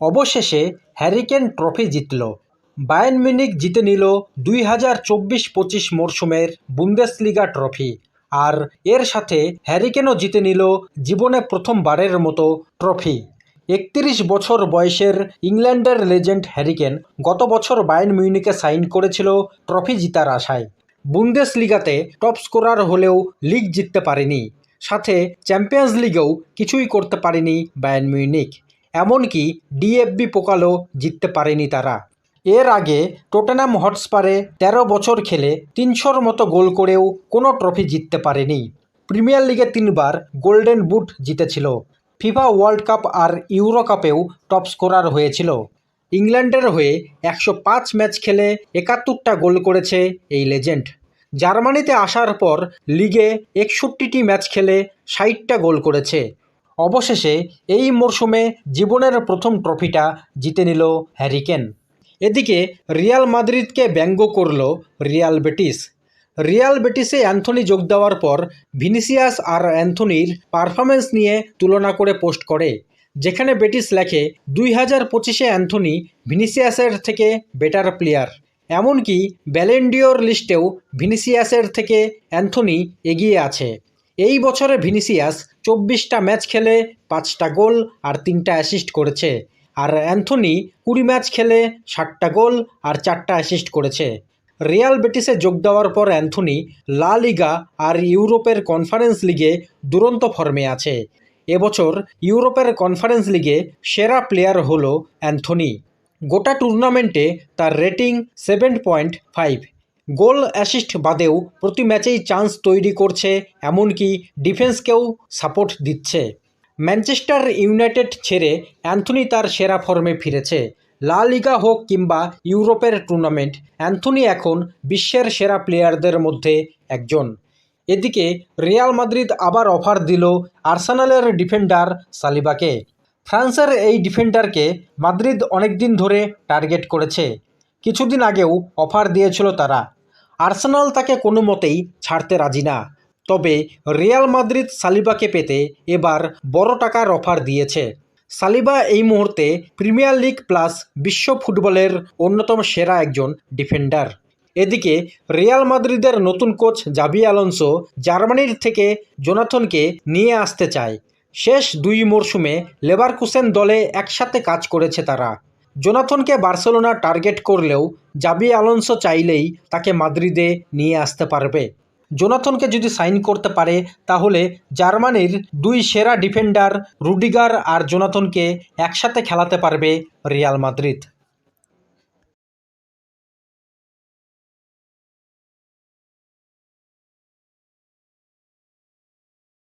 অবশেষে Harry Kane trophy জিতল। Bayern Munich জিতে নিল দুই হাজার চব্বিশ পঁচিশ মরশুমের বুন্দেসলিগা ট্রফি। আর এর সাথে হ্যারিকেনও জিতে নিল জীবনে প্রথমবারের মতো ট্রফি। একত্রিশ বছর বয়সের ইংল্যান্ডের লেজেন্ড হ্যারিকেন গত বছর বায়ার্ন মিউনিকে সাইন করেছিল ট্রফি জিতার আশায়। বুন্দেস লিগাতে টপ স্কোরার হলেও লিগ জিততে পারেনি। সাথে চ্যাম্পিয়ন্স লিগেও কিছুই করতে পারেনি বায়ার্ন মিউনিক এমনকি ডিএফবি পোকালও জিততে পারেনি তারা। এর আগে টোটেনাম হটস্পারে ১৩ বছর খেলে তিনশোর মতো গোল করেও কোনো ট্রফি জিততে পারেনি। প্রিমিয়ার লিগে তিনবার গোল্ডেন বুট জিতেছিল। ফিফা ওয়ার্ল্ড কাপ আর ইউরো কাপেও টপ স্কোরার হয়েছিল। ইংল্যান্ডের হয়ে একশো পাঁচ ম্যাচ খেলে একাত্তরটা গোল করেছে এই লেজেন্ড। জার্মানিতে আসার পর লিগে একষট্টিটি ম্যাচ খেলে ষাটটা গোল করেছে। অবশেষে এই মরশুমে জীবনের প্রথম ট্রফিটা জিতে নিল হ্যারিকেন এদিকে রিয়াল মাদ্রিদকে ব্যঙ্গ করল রিয়াল বেটিস। রিয়াল বেটিসে অ্যান্থনি যোগ দেওয়ার পর ভিনিসিয়াস আর অ্যান্থনির পারফরমেন্স নিয়ে তুলনা করে পোস্ট করে, যেখানে বেটিস লেখে, দুই হাজার পঁচিশে অ্যান্থনি ভিনিসিয়াসের থেকে বেটার প্লেয়ার এমনকি ব্যালেন্ডিওর লিস্টেও ভিনিসিয়াসের থেকে অ্যান্থনি এগিয়ে আছে। এই বছরে ভিনিসিয়াস চব্বিশটা ম্যাচ খেলে, পাঁচটা গোল আর তিনটা অ্যাসিস্ট করেছে। আর অ্যান্থনি কুড়ি ম্যাচ খেলে, ষাটটা গোল আর চারটা অ্যাসিস্ট করেছে। রিয়াল বেটিসে যোগ দেওয়ার পর অ্যান্থনি লা লিগা আর ইউরোপের কনফারেন্স লিগে দুরন্ত ফর্মে আছে। এবছর ইউরোপের কনফারেন্স লিগে সেরা প্লেয়ার হলো অ্যান্থনি। গোটা টুর্নামেন্টে তার rating seven point five. Goal assist বাদেও প্রতি ম্যাচেই চান্স তৈরি করছে, এমনকি ডিফেন্সকেও সাপোর্ট দিচ্ছে। ম্যানচেস্টার ইউনাইটেড ছেড়ে অ্যান্থনি তার সেরা ফর্মে ফিরেছে। লা লিগা হোক কিংবা ইউরোপের টুর্নামেন্ট, অ্যান্থনি এখন বিশ্বের সেরা প্লেয়ারদের মধ্যে একজন। এদিকে রিয়াল মাদ্রিদ আবার অফার দিল আর্সেনালের ডিফেন্ডার সালিবাকে। ফ্রান্সের এই ডিফেন্ডারকে মাদ্রিদ অনেকদিন ধরে টার্গেট করেছে। কিছুদিন আগেও অফার দিয়েছিল তারা। আর্সেনাল তাকে কোনো মতেই ছাড়তে রাজি না। তবে রিয়াল মাদ্রিদ সালিবাকে পেতে এবার বড় টাকার অফার দিয়েছে। সালিবা এই মুহূর্তে প্রিমিয়ার লিগ প্লাস বিশ্ব ফুটবলের অন্যতম সেরা একজন ডিফেন্ডার। এদিকে রিয়াল মাদ্রিদের নতুন কোচ জাবি আলোনসো জার্মানির থেকে জোনাথনকে নিয়ে আসতে চায়। শেষ দুই মরশুমে লেভারকুসেন দলে একসাথে কাজ করেছে তারা। জোনাথনকে বার্সেলোনা টার্গেট করলেও জাবি আলোনসো চাইলেই তাকে মাদ্রিদে নিয়ে আসতে পারবে। জোনাথনকে যদি সাইন করতে পারে, তাহলে জার্মানির দুই সেরা ডিফেন্ডার রুডিগার আর জোনাথনকে একসাথে খেলাতে পারবে রিয়াল মাদ্রিদ।